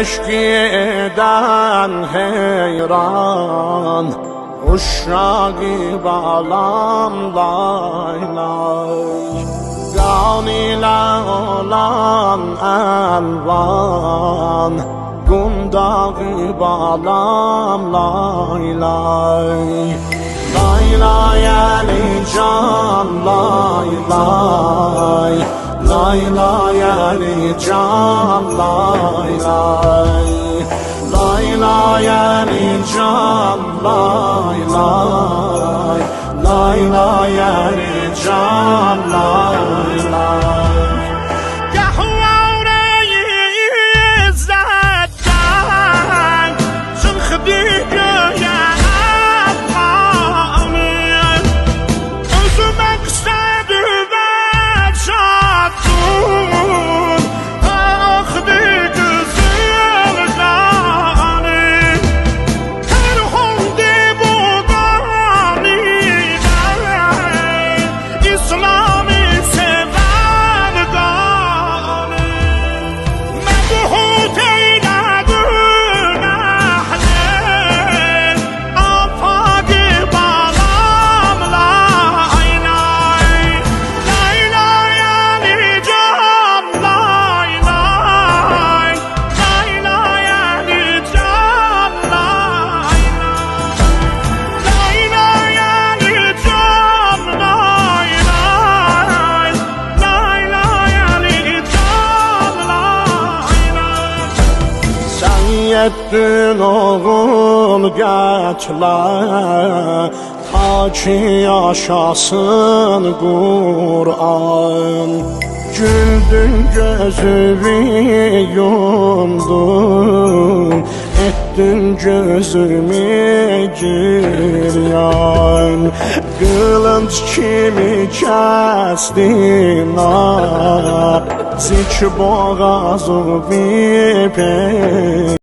Eşkiden heyran Uşağı bağlam lay lay Gan ile olan elvan Gundağı bağlam lay lay Lay lay Ali can lay lay Lay Ali can lay lay Lay lay Ali can lay lay Lay lay Ali can Sen yettin oğul geçler Ta ki yaşasın Kur'an? Güldün gözümü yumdun Ettin gözümü giryan. Kılınç kimi kestin ah Zik boğazı bir